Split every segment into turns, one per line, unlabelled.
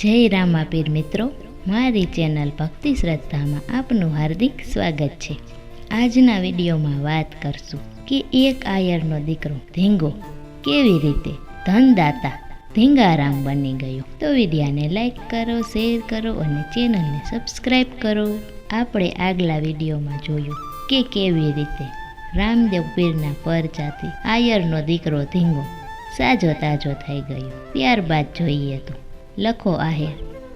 જય રામાપીર મિત્રો, મારી ચેનલ ભક્તિ શ્રદ્ધામાં આપનું હાર્દિક સ્વાગત છે. આજના વિડીયોમાં વાત કરશું કે એક આયરનો દીકરો ધીંગો કેવી રીતે ધનદાતા ધીંગારામ બની ગયો. તો વિડીયાને લાઈક કરો, શેર કરો અને ચેનલને સબસ્ક્રાઈબ કરો. આપણે આગલા વિડીયોમાં જોયું કે કેવી રીતે રામદેવ પીરના પરચાથી આયરનો દીકરો ધીંગો સાજો તાજો થઈ ગયો. ત્યારબાદ જોઈએ તો લખો આહે.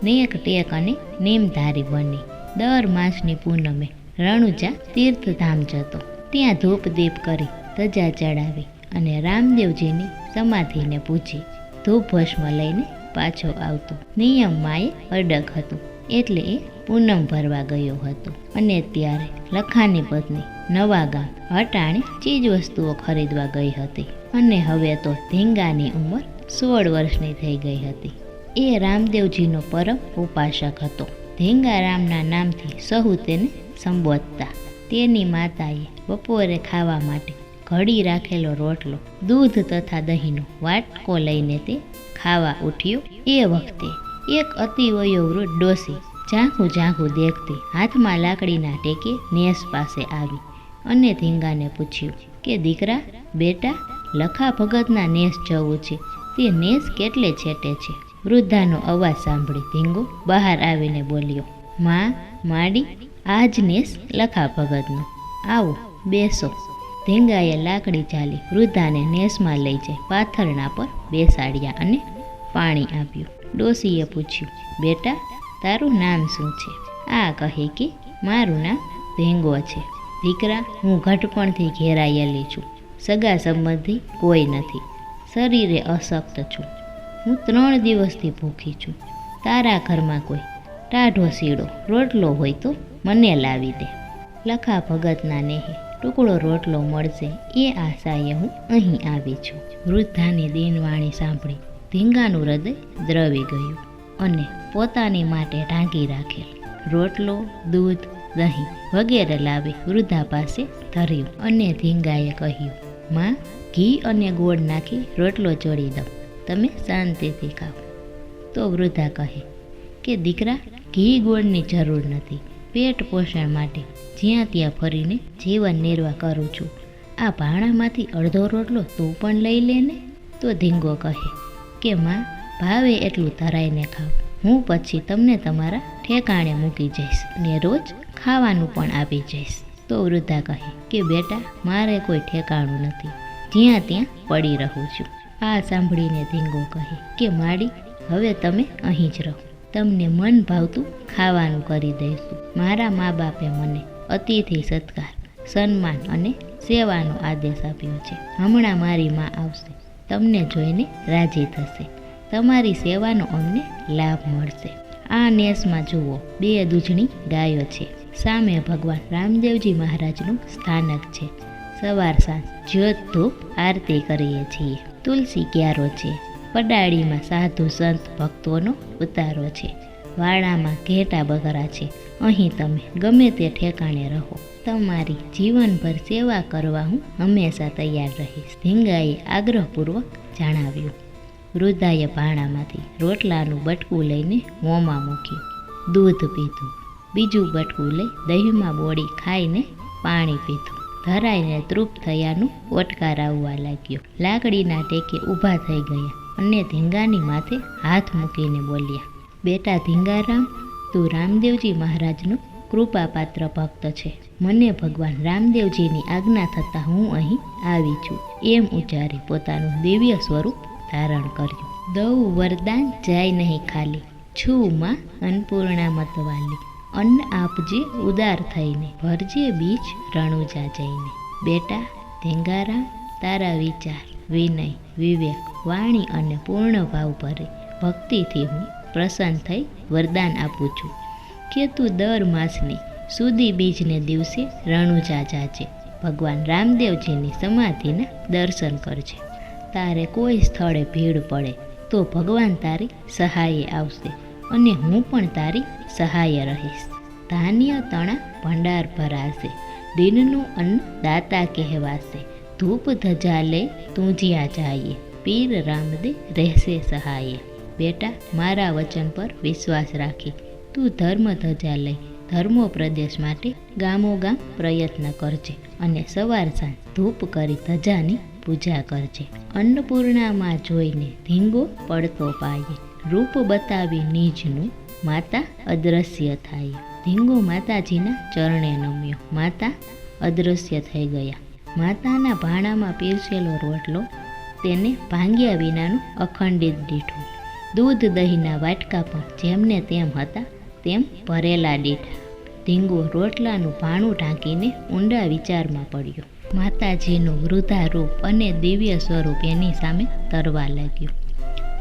નેક ટેક અને નેમધારી બની. દર માસની પૂનમે રણુજા તીર્થધામ જતો. ત્યાં ધૂપ દીપ કરી ધજા ચડાવી અને રામદેવજીની સમાધિને પૂજી. ધૂપ ભસ્મ લઈને પાછો આવતો. નિયમમાં એ અડગ હતું. એટલે એ પૂનમ ભરવા ગયો હતો. અને ત્યારે લખાની પત્ની નવા ગામ હટાણે ચીજ વસ્તુઓ ખરીદવા ગઈ હતી. અને હવે તો ધીંગાની ઉંમર સોળ વર્ષની થઈ ગઈ હતી. એ રામદેવજીનો પરમ ઉપાસક હતો. ધીંગારામના નામથી સહુ તેને સંબોધતા. તેની માતાએ બપોરે ખાવા માટે ઘડી રાખેલો રોટલો, દૂધ તથા દહીંનો વાટકો લઈને તે ખાવા ઉઠ્યો. એ વખતે એક અતિવયો વયોવૃદ્ધ ડોસી ઝાંખું ઝાંખું દેખતી હાથમાં લાકડીના ટેકે નેસ પાસે આવી અને ધીંગાને પૂછ્યું કે, દીકરા, બેટા, લખા ભગતના નેસ જવું છે. તે નેસ કેટલે છેટે છે? વૃદ્ધાનો અવાજ સાંભળી ધીંગો બહાર આવીને બોલ્યો, માં, માડી આજ નેસ લખા ભગતનો. આવો, બેસો. ધીંગાએ લાકડી ચાલી વૃદ્ધાને નેસમાં લઈ જઈ પાથરણા પર બેસાડ્યા અને પાણી આપ્યું. ડોસીએ પૂછ્યું, બેટા, તારું નામ શું છે? આ કહે કે, મારું નામ ધીંગો છે. દીકરા, હું ઘટપણથી ઘેરાયેલી છું. સગા સંબંધી કોઈ નથી. શરીરે અશક્ત છું. હું ત્રણ દિવસથી ભૂખી છું. તારા ઘરમાં કોઈ ટાઢો શીડો રોટલો હોય તો મને લાવી દે. લખા ભગતના નેહે ટુકડો રોટલો મળશે એ આશાએ હું અહીં આવી છું. વૃદ્ધાની દીનવાણી સાંભળી ધીંગાનું હૃદય દ્રવી ગયું અને પોતાની માટે ઢાંકી રાખેલ રોટલો, દૂધ, દહીં વગેરે લાવી વૃદ્ધા પાસે ધર્યું અને ધીંગાએ કહ્યું, માં, ઘી અને ગોળ નાખી રોટલો ચોળી દઉં. તમે શાંતિથી ખાઓ તો વૃદ્ધા કહે કે દીકરા, ઘી ગોળની જરૂર નથી. પેટ પોષણ માટે જ્યાં ત્યાં ફરીને જીવન નિર્વાહ કરું છું. આ ભાણામાંથી અડધો રોટલો તું પણ લઈ લે ને? તો ધીંગો કહે કે માં, ભાવે એટલું ધરાઈને ખાવ. હું પછી તમને તમારા ઠેકાણે મૂકી જઈશ ને રોજ ખાવાનું પણ આપી જઈશ. તો વૃદ્ધા કહે કે બેટા, મારે કોઈ ઠેકાણું નથી. જ્યાં ત્યાં પડી રહું છું. આ સાંભળીને ધીંગો કહે, કે માડી, હવે તમે અહીં જ રહો. તમને મન ભાવતું ખાવાનું કરી દઈશું. મારા મા બાપે મને અતિથિ સત્કાર, સન્માન અને સેવાનો આદેશ આપ્યો છે. હમણાં મારી મા આવશે. તમને જોઈને રાજી થશે. તમારી સેવાનો અમને લાભ મળશે. આ નેસમાં જુઓ, બે દૂધણી ગાયો છે. સામે ભગવાન રામદેવજી મહારાજનું સ્થાનક છે. સવાર સાંજ, જ્યોત ધૂપ આરતી કરીએ છીએ. તુલસી ક્યારો છે. પડાળીમાં સાધુ સંત ભક્તોનો ઉતારો છે. વાડામાં ઘેટા બગરા છે. અહીં તમે ગમે તે ઠેકાણે રહો. તમારી જીવનભર સેવા કરવા હું હંમેશા તૈયાર રહીશ. ધીંગાએ આગ્રહપૂર્વક જણાવ્યું. વૃદ્ધાએ ભાણામાંથી રોટલાનું બટકું લઈને મોંમાં મૂક્યું. દૂધ પીધું. બીજું બટકું લઈ દહીંમાં બોળી ખાઈને પાણી પીધું. ધરાઈને તૃપ્ત થયાનું વટકાર આવવા લાગ્યો. લાકડીના ટેકે ઊભા થઈ ગયા અને ધીંગાની માથે હાથ મૂકીને બોલ્યા, બેટા ધીંગારામ, તું રામદેવજી મહારાજનો કૃપાપાત્ર ભક્ત છે. મને ભગવાન રામદેવજીની આજ્ઞા થતાં હું અહીં આવી છું. એમ ઉચ્ચારી પોતાનું દિવ્ય સ્વરૂપ ધારણ કર્યું. દઉં વરદાન, જાય નહીં ખાલી. છું માં અન્નપૂર્ણા મતવાલી. અન્ન આપજે ઉદાર થઈને, ભરજે બીજ રણુજા જઈને. બેટા ધીંગારામ તારા વિચાર, વિનય, વિવેક, વાણી અને પૂર્ણ ભાવ ભરે. ભક્તિથી હું પ્રસન્ન થઈ વરદાન આપું છું કે તું દર માસની સુધી બીજને દિવસે રણુજા જાજે. ભગવાન રામદેવજીની સમાધિના દર્શન કરજે. તારે કોઈ સ્થળે ભીડ પડે તો ભગવાન તારી સહાયે આવશે. અને હું પણ તારી સહાય રહીશ. ધાન્ય તણા ભંડાર ભરાશે. દિનનું અન્ન દાતા કહેવાશે. ધૂપ ધજા લે તું જ્યાં જાઈએ. પીર રામદે રહેશે સહાય. બેટા, મારા વચન પર વિશ્વાસ રાખી. તું ધર્મ ધજા લઈ ધર્મો પ્રદેશ માટે ગામોગામ પ્રયત્ન કરજે અને સવાર સાંજ ધૂપ કરી ધજાની પૂજા કરજે. અન્નપૂર્ણામાં જોઈને ધીંગો પડતો પાયે. રૂપ બતાવી નીજનું માતા અદ્રશ્ય થાય. ધીંગો માતાજીના ચરણે નમ્યો. માતા અદૃશ્ય થઈ ગયા. માતાના ભાણામાં પીરસેલો રોટલો તેને ભાંગ્યા વિનાનું અખંડિત દીઠું. દૂધ દહીંના વાટકા પર જેમને તેમ હતા તેમ ભરેલા દીઠા. ધીંગો રોટલાનું ભાણું ઢાંકીને ઊંડા વિચારમાં પડ્યો. માતાજીનું વૃદ્ધા રૂપ અને દિવ્ય સ્વરૂપ એની સામે તરવા લાગ્યું.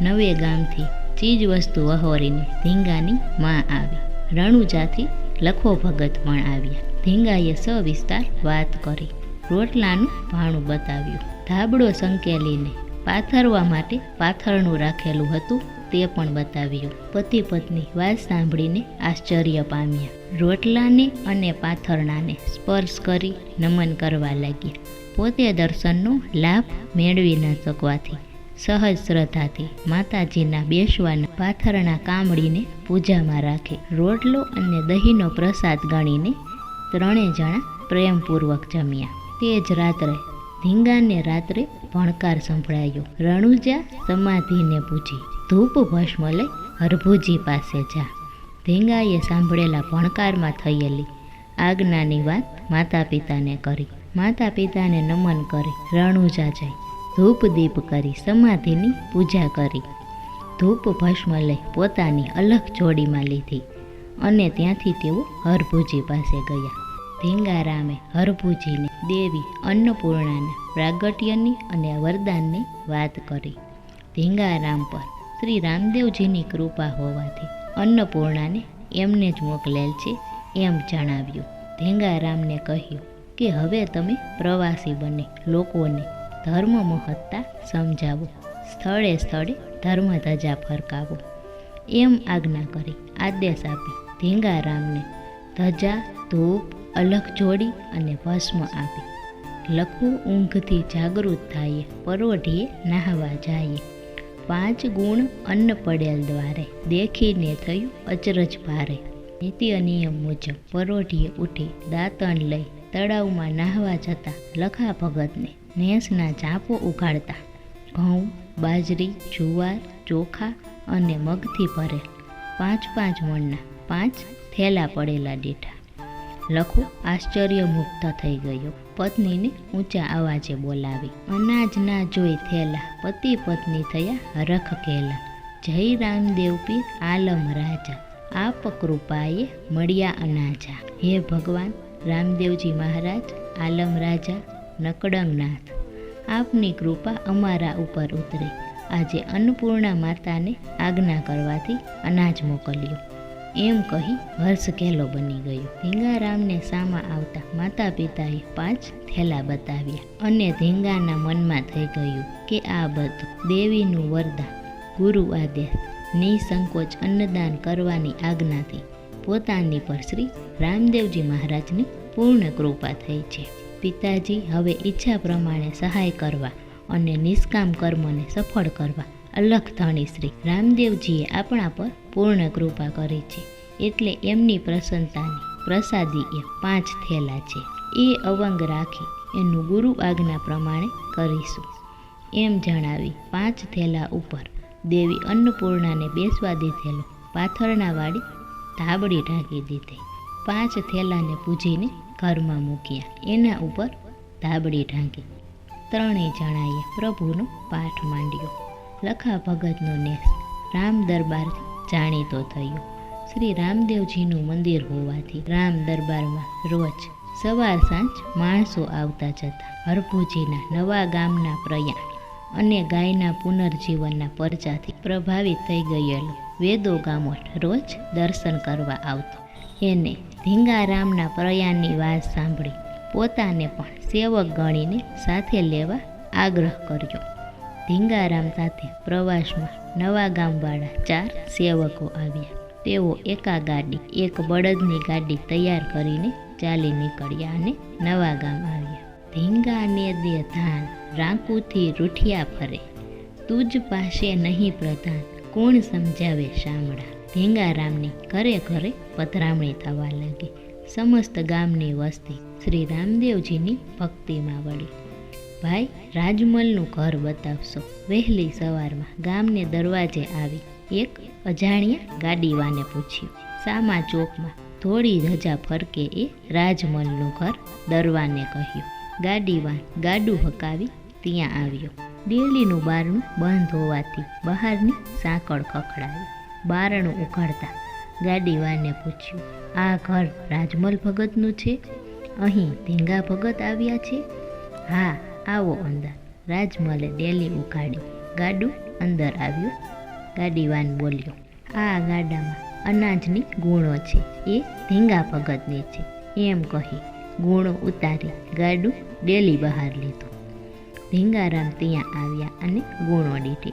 નવે ગામથી ચીજ વસ્તુ વહોરીને ધીંગાની માં આવી. રણુજાથી લખો ભગત પણ આવ્યા. ધીંગાએ સવિસ્તાર વાત કરી. રોટલાનું ભાણું બતાવ્યું. ધાબડો સંકેલીને પાથરવા માટે પાથરણું રાખેલું હતું તે પણ બતાવ્યું. પતિ પત્ની વાત સાંભળીને આશ્ચર્ય પામ્યા. રોટલાને અને પાથરણાને સ્પર્શ કરી નમન કરવા લાગ્યા. પોતે દર્શનનો લાભ મેળવી ન શકવાથી સહજ શ્રદ્ધાથી માતાજીના બેસવાના પાથરણા કામડીને પૂજામાં રાખે. રોટલો અને દહીંનો પ્રસાદ ગણીને ત્રણેય જણા પ્રેમપૂર્વક જમ્યા. તે જ રાત્રે ધીંગાને રાત્રે ભણકાર સંભળાયો. રણુજા સમાધિને પૂજી. ધૂપ ભસ્મ લઈ હરભુજી પાસે જા. ધીંગાએ સાંભળેલા ભણકારમાં થયેલી આજ્ઞાની વાત માતા પિતાને કરી. માતા પિતાને નમન કરી. રણુજા જઈ ધૂપ દીપ કરી સમાધિની પૂજા કરી. ધૂપ ભસ્મ લઈ પોતાની અલગ જોડીમાં લીધી અને ત્યાંથી તેઓ હરભુજી પાસે ગયા. ધીંગારામે હરભુજીને દેવી અન્નપૂર્ણાના પ્રાગટ્યની અને વરદાનની વાત કરી. ધીંગારામ પર શ્રી રામદેવજીની કૃપા હોવાથી અન્નપૂર્ણાને એમને જ મોકલેલ છે એમ જણાવ્યું. ધીંગારામને કહ્યું કે હવે તમે પ્રવાસી બને લોકોને ધર્મ મહત્તા સમજાવો. સ્થળે સ્થળે ધર્મ ધજા ફરકાવો. એમ આજ્ઞા કરી આદેશ આપી ધીંગારામને ધજા, ધૂપ, અલગ જોડી અને ભસ્મ આપી. લખવું ઊંઘથી જાગૃત થાય પરોઢીએ નાહવા જાય પાંચ ગુણ અન્ન પડેલ દ્વારે દેખીને થયું અચરજ ભારે. નીતિ નિયમ મુજબ પરોઢીએ ઉઠી દાંતણ લઈ તળાવમાં નાહવા જતા લખા ભગતને નેસના ચાપો ઉગાડતા ઘઉં, બાજરી, જુવાર, ચોખા અને મગથી ભરેલ. પાંચ પાંચ મણના, પાંચ થેલા પડેલા દીઠા. આશ્ચર્ય મુક્ત થઈ ગયો. પત્નીને ઊંચા અવાજે બોલાવી, અનાજ ના જોઈ થેલા, પતિ પત્ની થયા રખ કેલા જય રામદેવ પીર આલમ રાજા, આપ કૃપાએ મળ્યા અનાજા. હે ભગવાન, રામદેવજી મહારાજ, આલમ રાજા નકડંગનાથ. આપની કૃપા અમારા ઉપર ઉતરે. આજે અન્નપૂર્ણા માતાને આજ્ઞા કરવાથી અનાજ મોકલ્યું. એમ કહી હર્ષ ઘેલો બની ગયો. ધીંગારામને સામા આવતા માતા પિતાએ પાંચ થેલા બતાવ્યા અને ધીંગાના મનમાં થઈ ગયું કે આ બધું દેવીનું વરદાન. ગુરુ આદેશ નિસંકોચ અન્નદાન કરવાની આજ્ઞાથી પોતાની પર શ્રી રામદેવજી મહારાજની પૂર્ણ કૃપા થઈ છે. પિતાજી હવે ઈચ્છા પ્રમાણે સહાય કરવા અને નિષ્કામ કર્મને સફળ કરવા અલખ ધણી શ્રી રામદેવજીએ આપણા પર પૂર્ણ કૃપા કરી છે. એટલે એમની પ્રસન્નતાની પ્રસાદી એ પાંચ થેલા છે. એ અવંગ રાખી એનું ગુરુ આજ્ઞા પ્રમાણે કરીશું. એમ જણાવી પાંચ થેલા ઉપર દેવી અન્નપૂર્ણાને બેસવા દીધેલો પાથરણાવાળી ધાબડી ઢાંકી દીધી. પાંચ થેલાને પૂજીને ઘરમાં મૂક્યા. એના ઉપર ધાબડી ઢાંકી. ત્રણેય જણાએ પ્રભુનો પાઠ માંડ્યો. લખા ભગતનો નેસ રામ દરબાર જાણીતો થયો. શ્રી રામદેવજીનું મંદિર હોવાથી રામ દરબારમાં રોજ સવાર સાંજ માણસો આવતા જતા હરભુજીના નવા ગામના પ્રયાણ અને ગાયના પુનર્જીવનના પરચાથી પ્રભાવિત થઈ ગયેલો. વેદો ગામોઠ રોજ દર્શન કરવા આવતો. એને ધીંગારામના પ્રયાણની વાત સાંભળી. પોતાને પણ સેવક ગણીને સાથે લેવા આગ્રહ કર્યો. ધીંગારામ સાથે પ્રવાસમાં નવા ગામવાળા ચાર સેવકો આવ્યા. તેઓ એકા ગાડી, એક બળદની ગાડી તૈયાર કરીને ચાલી નીકળ્યા અને નવા ગામ આવ્યા. ધીંગાને દે ધાન, રાંકુથી રૂઠિયા ફરે. તુજ પાસે નહીં પ્રધાન, કોણ સમજાવે શામળા? ધીંગારામની ઘરે ઘરે પધરામણી થવા લાગી. સમસ્ત ગામની વસ્તી શ્રી રામદેવજીની ભક્તિમાં વળી. ભાઈ, રાજમલનું ઘર બતાવશો. વહેલી સવારમાં ગામને દરવાજે આવી એક અજાણ્યા ગાડીવાને પૂછ્યું, સામા ચોકમાં થોડી ધજા ફરકે એ રાજમલનું ઘર? દરવાને કહ્યું, ગાડીવાન ગાડું હકાવી ત્યાં આવ્યો. ડેલીનું બારણું બંધ હોવાથી બહારની સાંકળ ખખડાવી બારણું ઉઘાડતા ગાડીવાને પૂછ્યું, આ ઘર રાજમલ ભગતનું છે? અહીં ધીંગા ભગત આવ્યા છે? હા, આવો અંદર. રાજમલે ડેલી ઉઘાડી ગાડું અંદર આવ્યું. ગાડીવાન બોલ્યો, આ ગાડામાં અનાજની ગુણો છે, એ ધીંગા ભગતની છે. એમ કહી ગુણો ઉતારી ગાડું ડેલી બહાર લીધું. ધીંગારામ ત્યાં આવ્યા અને ગુણો દીધી.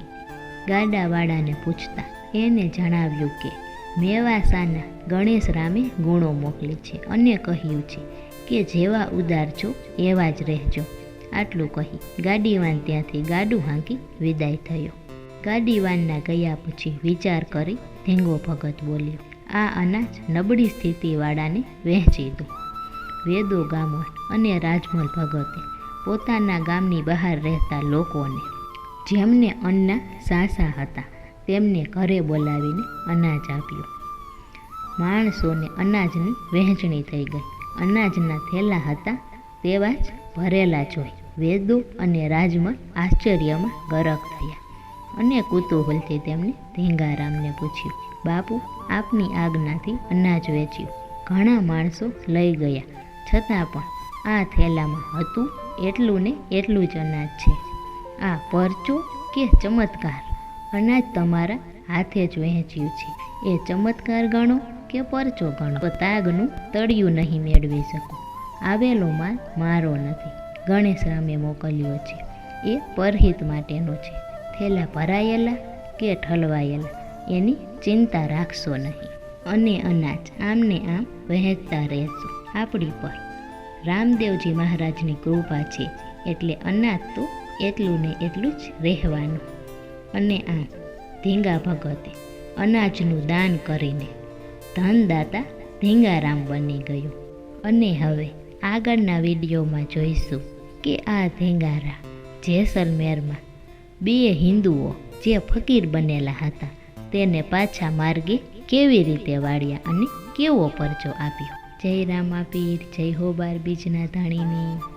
ગાડાવાળાને પૂછતા એને જણાવ્યું કે, મેવાસાના ગણેશ રામે ગુણો મોકલી છે. અને કહ્યું છે કે, જેવા ઉદાર છો, એવા જ રહેજો. આટલું કહી ગાડીવાન ત્યાંથી ગાડું હાંકી વિદાય થયો. ગાડીવાનના ગયા પછી વિચાર કરી ધીંગો ભગત બોલ્યો, આ અનાજ નબળી સ્થિતિવાળાને વહેંચી દો. વેદો ગામોલ અને રાજમલ ભગતે પોતાના ગામની બહાર રહેતા લોકોને, જેમને અન્ના સાસા હતા તેમને ઘરે બોલાવીને અનાજ આપ્યું. માણસોને અનાજની વહેંચણી થઈ ગઈ. અનાજના થેલા હતા તેવા જ ભરેલા જોઈ વેદો અને રાજમાં આશ્ચર્યમાં ગરક થયા. અને કુતૂહલથી તેમને ધીંગારામને પૂછ્યું, બાપુ, આપની આજ્ઞાથી અનાજ વેચ્યું. ઘણા માણસો લઈ ગયા. છતાં પણ આ થેલામાં હતું એટલું ને એટલું જ અનાજ છે. આ પરચો કે ચમત્કાર? અનાજ તમારા હાથે જ વહેંચ્યું છે. એ ચમત્કાર ગણો કે પરચો ગણો? તો તાગનું તળિયું નહીં મેળવી શકો. આવેલો માલ મારો નથી. ગણેશ રામે મોકલ્યો છે. એ પરહિત માટેનો છે. થેલા ભરાયેલા કે ઠલવાયેલા? એની ચિંતા રાખશો નહીં. અને અનાજ આમને આમ વહેંચતા રહેશો. આપણી પર રામદેવજી મહારાજની કૃપા છે. એટલે અનાજ તો એટલું ને એટલું જ રહેવાનું. અને આ ધીંગા ભગતે અનાજનું દાન કરીને ધનદાતા ધીંગારામ બની ગયો. અને હવે આગળના વિડીયોમાં જોઈશું કે આ ધીંગારા જેસલમેરમાં બે હિન્દુઓ જે ફકીર બનેલા હતા તેને પાછા માર્ગે કેવી રીતે વાળ્યા અને કેવો પરચો આપ્યો. જય રામાપીર, જય હો બાર બીજના ધાણીની.